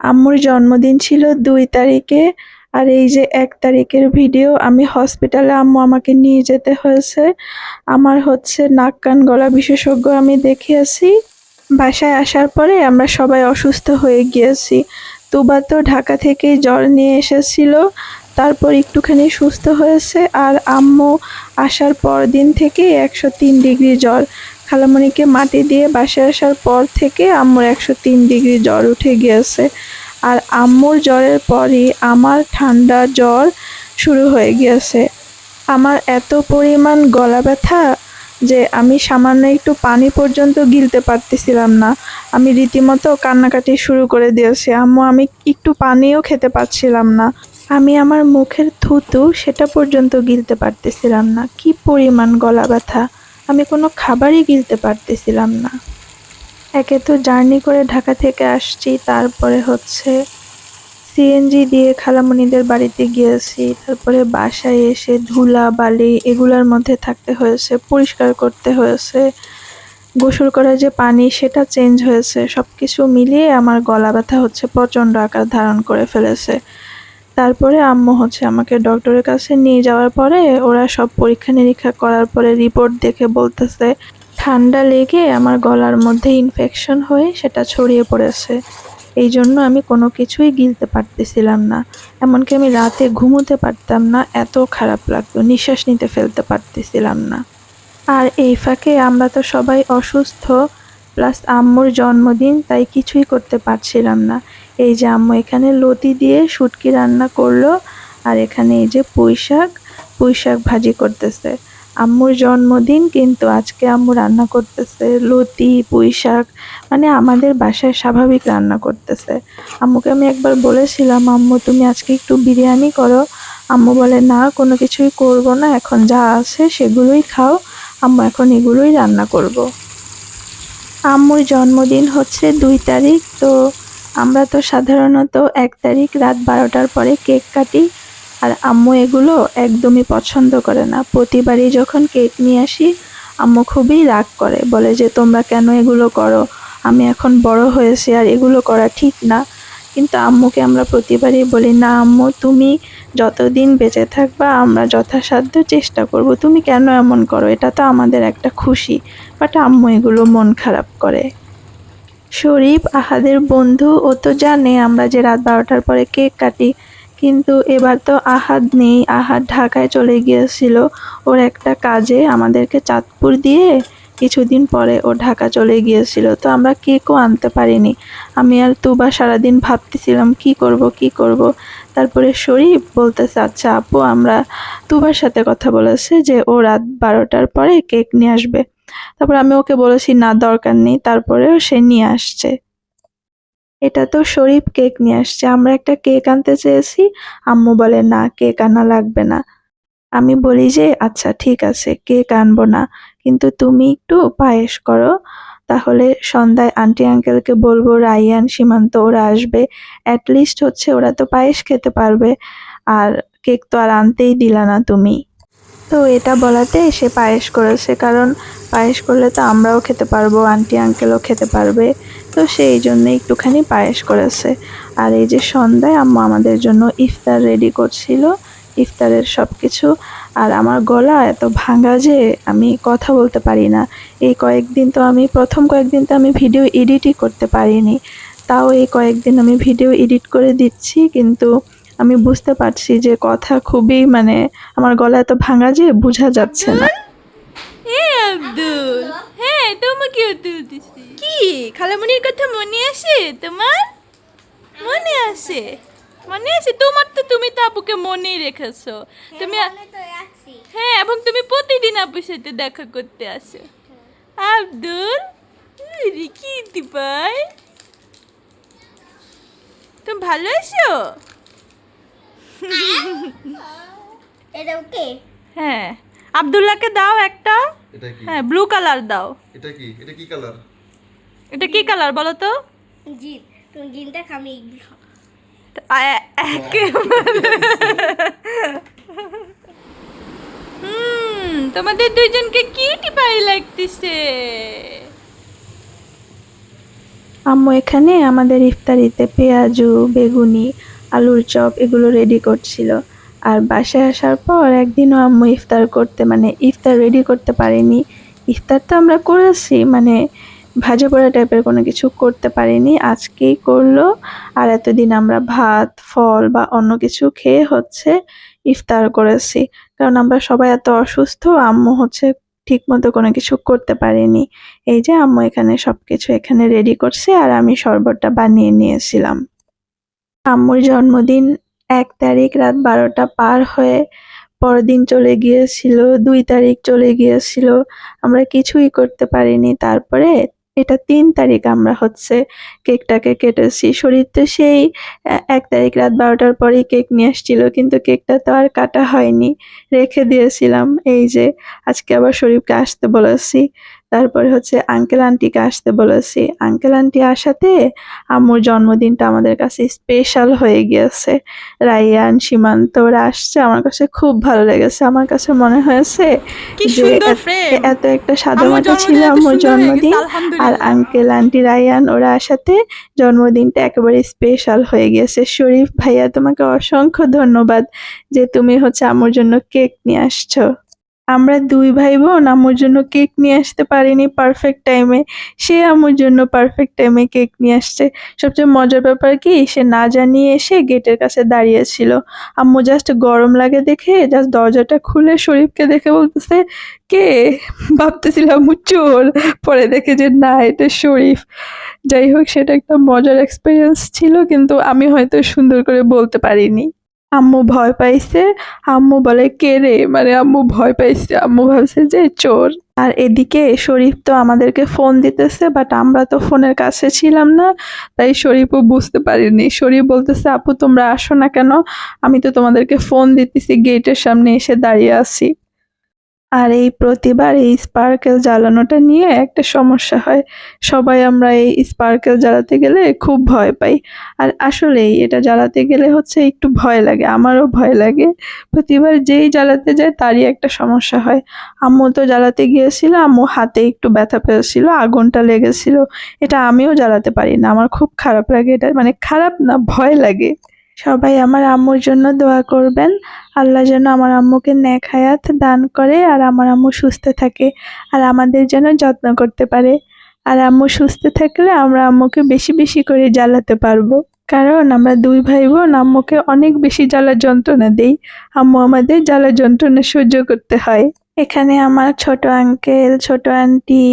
আম্মুর জন্মদিন ছিল দুই তারিখে আর এই যে এক তারিখের ভিডিও, আমি হসপিটালে আম্মু আমাকে নিয়ে যেতে হয়েছে। আমার হচ্ছে নাক কান গলা বিশেষজ্ঞ আমি দেখিয়েছি। বাসায় আসার পরে আমরা সবাই অসুস্থ হয়ে গিয়েছি। তুবা তো ঢাকা থেকে জ্বর নিয়ে এসেছিল, তারপর একটুখানি সুস্থ হয়েছে আর আম্মু আসার পর দিন থেকে একশো তিন ডিগ্রি জ্বর। খালামণিকে মাটি দিয়ে বাসায় আসার পর থেকে আম্মুর একশো তিন ডিগ্রি জ্বর উঠে গিয়েছে। আর আম্মুর জ্বরের পরই আমার ঠান্ডা জ্বর শুরু হয়ে গিয়েছে। আমার এত পরিমাণ গলা ব্যথা যে আমি সামান্য একটু পানি পর্যন্ত গিলতে পারতেছিলাম না। আমি রীতিমতো কান্নাকাটি শুরু করে দিয়েছি। আম্মু, আমি একটু পানিও খেতে পারছিলাম না। আমি আমার মুখের থুতু সেটা পর্যন্ত গিলতে পারতেছিলাম না। কি পরিমাণ গলা ব্যথা। আমি কোনো খাবারই গিলতে পারতেছিলাম না। একে তো জার্নি করে ঢাকা থেকে আসছি, তারপরে হচ্ছে সিএনজি দিয়ে খালামণিদের বাড়িতে গিয়েছি, তারপরে বাসায় এসে ধুলা, বালি এগুলোর মধ্যে থাকতে হয়েছে, পরিষ্কার করতে হয়েছে, গোসল করার যে পানি সেটা চেঞ্জ হয়েছে সব কিছু মিলিয়ে আমার গলা ব্যথা হচ্ছে প্রচণ্ড আকার ধারণ করে ফেলেছে। তারপরে আম্মু হচ্ছে আমাকে ডক্টরের কাছে নিয়ে যাওয়ার পরে ওরা সব পরীক্ষা নিরীক্ষা করার পরে রিপোর্ট দেখে বলতেছে, ঠান্ডা লেগে আমার গলার মধ্যে ইনফেকশন হয়ে সেটা ছড়িয়ে পড়েছে। এই জন্য আমি কোনো কিছুই গিলতে পারতেছিলাম না। এমনকি আমি রাতে ঘুমোতে পারতাম না, এত খারাপ লাগতো, নিঃশ্বাস নিতে ফেলতে পারতেছিলাম না। আর এই ফাঁকে আমরা তো সবাই অসুস্থ, প্লাস আম্মুর জন্মদিন, তাই কিছুই করতে পারছিলাম না। এই যে আম্মু এখানে লতি দিয়ে শুটকি রান্না করল, আর এখানে এই যে পুঁই শাক পুঁই শাক ভাজি করতেছে। আম্মুর জন্মদিন কিন্তু আজকে আম্মু রান্না করতেছে, লতি, পুঁই শাক মানে আমাদের বাসায় স্বাভাবিক রান্না করতেছে। আম্মুকে আমি একবার বলেছিলাম, আম্মু, তুমি আজকে একটু বিরিয়ানি করো। আম্মু বলে, না, কোনো কিছুই করব না, এখন যা আছে সেগুলোই খাও। আম্মু, এখন এগুলোই রান্না করব। আম্মুর জন্মদিন হচ্ছে দুই তারিখ, তো আমরা তো সাধারণত এক তারিখ রাত বারোটার পরে কেক কাটি, আর আম্মু এগুলো একদমই পছন্দ করে না। প্রতিবারই যখন কেক নিয়ে আসি, আম্মু খুবই রাগ করে, বলে যে, তোমরা কেন এগুলো করো? আমি এখন বড় হয়েছি আর এগুলো করা ঠিক না। কিন্তু আম্মুকে আমরা প্রতিবারই বলি, না আম্মু, তুমি যতদিন বেঁচে থাকবা, আমরা যথাসাধ্য চেষ্টা করব। তুমি কেন এমন করো? এটা তো আমাদের একটা খুশি। বাট আম্মু এগুলো মন খারাপ করে। শরীফ আহাদের বন্ধু ও তো জানে আমরা যে রাত বারোটার পরে কেক কাটি। কিন্তু এবার তো আহাদ নেই, আহাদ ঢাকায় চলে গিয়েছিল। ওর একটা কাজে আমাদেরকে চাঁদপুর দিয়ে কিছুদিন পরে ও ঢাকা চলে গিয়েছিল। তো আমরা কেকও আনতে পারিনি। আমি আর তুবা সারাদিন ভাবতেছিলাম, কি করব কি করব? তারপরে শরীফ বলতেছে আচ্ছা আপু, আমরা তুবার সাথে কথা বলেছে যে ও রাত বারোটার পরে কেক নিয়ে আসবে। তারপর আমি ওকে বলেছি, না, দরকার নেই। তারপরেও সে নিয়ে আসছে। এটা তো শরীফ কেক নিয়ে আসছে। আমরা একটা কেক আনতে চেয়েছি, আম্মু বলে, না, কেক আনা লাগবে না। আমি বলি যে আচ্ছা ঠিক আছে, কেক আনব না। কিন্তু তুমি একটু পায়েস করো। তাহলে সন্ধ্যায় আন্টি আঙ্কেলকে বলব রাইয়ান সীমান্ত, ওরা আসবে। অ্যাটলিস্ট হচ্ছে ওরা তো পায়েস খেতে পারবে। আর কেক তো আর আনতেই দিলা না তুমি। তো এটা বলাতে সে পায়েস করেছে, কারণ পায়েস করলে তো আমরাও খেতে পারব আন্টি আঙ্কেলও খেতে পারবে। তো সেই জন্য একটুখানি পায়েস করেছে। আর এই যে সন্ধ্যায় আম্মা আমাদের জন্য ইফতার রেডি করছিল, ইফতারের সব কিছু আর আমার গলা এত ভাঙা যে আমি কথা বলতে পারি না। এই কয়েকদিন তো আমি, প্রথম কয়েকদিন তো আমি ভিডিও এডিটই করতে পারিনি। তাও এই কয়েকদিন আমি ভিডিও এডিট করে দিচ্ছি, কিন্তু আমি বুঝতে পারছি যে কথা খুবই মানে আমার গলা এত ভাঙা যে বোঝা যাচ্ছে না। হে আব্দুল হ্যাঁ তোমাকেও তুলতেছি। কি খালামণির কথা মনে আসে তোমার? মনে আসে। মনে আছে তোমার তো তুমি তো আপুকে মনেই রেখেছো। তুমি হ্যাঁ এবং তুমি প্রতিদিন আপুর সাথে দেখা করতে আসো। আব্দুল কি দিপাই? ভালো আছো? এটা ওকে? হ্যাঁ। আব্দুল্লাহকে দাও একটা। এটা কি? হ্যাঁ ব্লু কালার দাও। এটা কি? এটা কি কালার এটা কি কালার বলো তো? জিন। তুমি জিনটা খামি হুম তোমাদের দুইজনকে কিউটি পাই লাগতেছে? আম্মু এখানে আমাদের ইফতারিতে পেঁয়াজু বেগুনি আলুর চপ এগুলো রেডি করছিল। আর বাসায় আসার পর একদিনও আম্মু ইফতার করতে মানে ইফতার রেডি করতে পারিনি। ইফতার তো আমরা করেছি মানে ভাজা পোড়া টাইপের কোনো কিছু করতে পারিনি, আজকেই করল। আর এতদিন আমরা ভাত, ফল বা অন্য কিছু খেয়ে হচ্ছে ইফতার করেছি। কারণ আমরা সবাই এত অসুস্থ, আম্মু হচ্ছে ঠিক মতো কোনো কিছু করতে পারিনি। এই যে আম্মু এখানে সব কিছু এখানে রেডি করছে, আর আমি শরবতটা বানিয়ে নিয়েছিলাম। আম্মুর জন্মদিন এক তারিখ রাত বারোটা পার হয়ে পরদিন চলে গিয়েছিল, দুই তারিখ চলে গিয়েছিল। আমরা কিছুই করতে পারিনি। তারপরে এটা তিন তারিখ আমরা হচ্ছে কেকটাকে কেটেছি। শরীর তো সেই এক তারিখ রাত বারোটার পরেই কেক নিয়ে আসছিল, কিন্তু কেকটা তো আর কাটা হয়নি। রেখে দিয়েছিলাম, এই যে আজকে আবার শরীফকে আসতে বলেছি। তারপরে হচ্ছে আঙ্কেল আন্টিকে আসতে বলেছি। আঙ্কেল আন্টি আসাতে আম্মুর জন্মদিনটা আমাদের কাছে স্পেশাল হয়ে গিয়েছে। রাইয়ান সীমান্ত ওরা আসছে। আমার কাছে খুব ভালো লেগেছে। আমার কাছে মনে হয়েছে যে এত- একটা সাদা আম্মুর মাটা ছিল আম্মুর জন্মদিন। আর আঙ্কেল আন্টি রায়ান ওরা আসাতে জন্মদিনটা একেবারে স্পেশাল হয়ে গিয়েছে। শরীফ ভাইয়া তোমাকে অসংখ্য ধন্যবাদ যে তুমি হচ্ছে আম্মুর জন্য কেক নিয়ে আসছো। আমরা দুই ভাই বোন আম্মুর জন্য কেক নিয়ে আসতে পারিনি পারফেক্ট টাইমে সে আম্মুর জন্য পারফেক্ট টাইমে কেক নিয়ে আসছে। সবচেয়ে মজার ব্যাপার কি, সে না জানিয়ে এসে গেটের কাছে দাঁড়িয়েছিল। আম্মু জাস্ট গরম লাগে দেখে জাস্ট দরজাটা খুলে শরীফকে দেখে বলতেছে, কে? ভাবতেছিলাম আম্মু, চোর। পরে দেখে যে, না, এটা শরীফ। যাই হোক, সেটা একটা মজার এক্সপিরিয়েন্স ছিল, কিন্তু আমি হয়তো সুন্দর করে বলতে পারিনি। আম্মু ভয় পাইছে। আম্মু বলে, কে রে? মানে আম্মু ভয় পাইছে। আম্মু ভাবছে যে, চোর। আর এদিকে শরীফ তো আমাদেরকে ফোন দিতেছে বাট আমরা তো ফোনের কাছে ছিলাম না, তাই শরীফও বুঝতে পারিনি। শরীফ বলতেছে, আপু, তোমরা আসো না কেন? আমি তো তোমাদেরকে ফোন দিতেছি, গেটের সামনে এসে দাঁড়িয়ে আছি। আর এই প্রতিবার এই স্পার্কেল জ্বালানোটা নিয়ে একটা সমস্যা হয়। সবাই আমরা এই স্পার্কেল জ্বালাতে গেলে খুব ভয় পাই। আর আসলেই এটা জ্বালাতে গেলে হচ্ছে একটু ভয় লাগে, আমারও ভয় লাগে। প্রতিবার যেই জ্বালাতে যায় তারই একটা সমস্যা হয়। আম্মু তো জ্বালাতে গিয়েছিল, আম্মু হাতে একটু ব্যথা পেয়েছিল, আগুনটা লেগেছিল। এটা আমিও জ্বালাতে পারি না, আমার খুব খারাপ লাগে এটা মানে খারাপ না, ভয় লাগে। সবাই আমার আম্মুর জন্য দোয়া করবেন। আল্লাহ যেন আমার আম্মুকে ন্যাক হায়াত দান করে আর আমার আম্মু সুস্থ থাকে আর আমাদের যেন যত্ন করতে পারে। আর আম্মু সুস্থ থাকলে আমরা আম্মুকে বেশি বেশি করে জ্বালাতে পারব। কারণ আমরা দুই ভাই বোন আম্মুকে অনেক বেশি জ্বালা যন্ত্রণা দেই। আম্মু আমাদের জ্বালা যন্ত্রণা সহ্য করতে হয়। এখানে আমার ছোট আঙ্কেল, ছোট আন্টি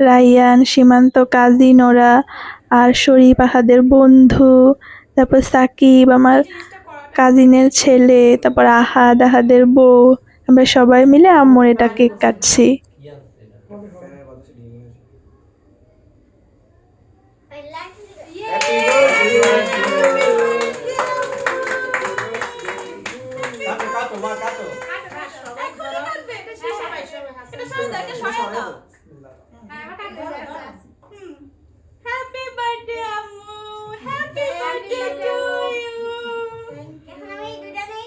রাইয়ান সীমান্ত কাজিন ওরা, আর শরীফ আহাদের বন্ধু তারপর সাকিব, আমার কাজিনের ছেলে, তারপর আহাদ, আহাদের বউ, আমরা সবাই মিলে আম্মুর এটা কেক কাটছি কাটো কাটো মা কাটো হ্যাপি বার্থডে আম্মু হ্যাপি বার্থডে টু ইউ এখন আমি দুইটা নেই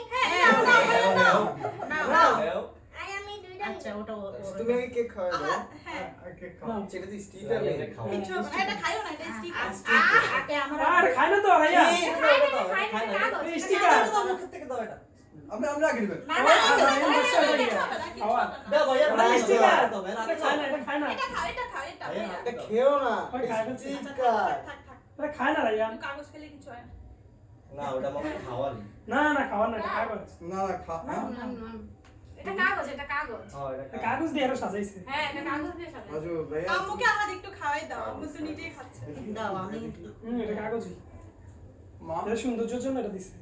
নাও আই আমি দুইটা আচ্ছা ওটা ও- ওর- তুমি আগে কেক খাওয়া দাও আর কেক খাও সেটা তো স্টিকার নেই খাও এটা খাইও না এটা স্টিকার আগে আমরা আর খাই না তো রাইয়া স্টিকার আমরা আমরা আগে দিবেন খাওয়া দাও ভাইয়া ভাই, sticker। দাও ভাই এটা খায় না এটা না এটা খাও এটা খাও এটা এটা খেও না ওই না। স্টিকার এটা খায় না রাইয়া কাগজ খেলে কিছু হয় না ওটা খাওয়ালি না না খাওয়া না এটা না না খা হ্যাঁ এটা কাগজ এটা কাগজ। হ্যাঁ, এটা এটা খা কাগজ দিয়ে আরও সাজাইছে। হ্যাঁ এটা কাগজ দিয়ে সাজানো আম্মুকে আহাদ একটু খাওয়াই দাও আম্মু তো নিজেই খাচ্ছে। দাও আমি হুম এটা কাগজই মা? এটা সৌন্দর্যের জন্য এটা দিছে।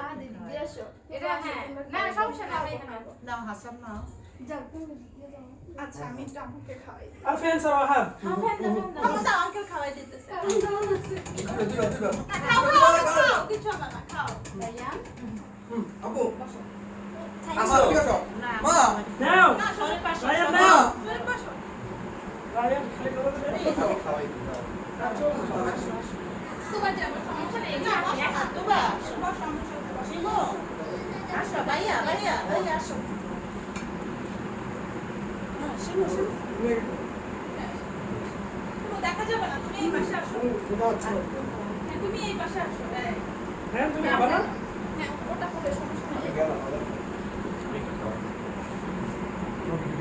আহাদ দিয়ে আসো। এটা হ্যাঁ না সমস্যা না আমি এখানে দাও হাসান না আচ্ছা আমি একটু আম্মুকে খাওয়াই দিই। আর ফ্যান সারা হাত আম্মু তো আঙ্কেল খাওয়াই দিতেছে। দিবা দিবা দিবা খাও খাও খাও খাও। কিছু না খাও। ভাইয়া। আপু আমার হলো মা। নাও। রায়ান নাও। রায়ান খালি সমস্যা নেই। সমস্যা আসো ভাইয়া ভাইয়া ভাইয়া আসো। দেখা যাবে না। তুমি এই পাশে আসো। হ্যাঁ, তুমি এই পাশে আসো। হ্যাঁ হ্যাঁ তুমি না হ্যাঁ ওটা হবে সমস্যা নেই আচ্ছা আন্টিকে খাওয়া দিছো এই কেক মজা আছে তোরে তো ভাবছি শুধু গরম কেক আলি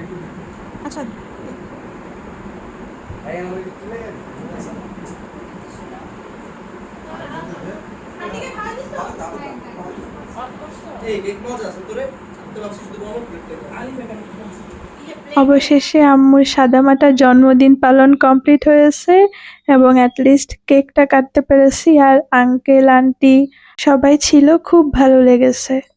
বেকার অবশেষে আম্মুর সাদামাটা জন্মদিন পালন কমপ্লিট হয়েছে এবং অ্যাটলিস্ট কেকটা কাটতে পেরেছি আর আঙ্কেল আন্টি সবাই ছিল, খুব ভালো লেগেছে।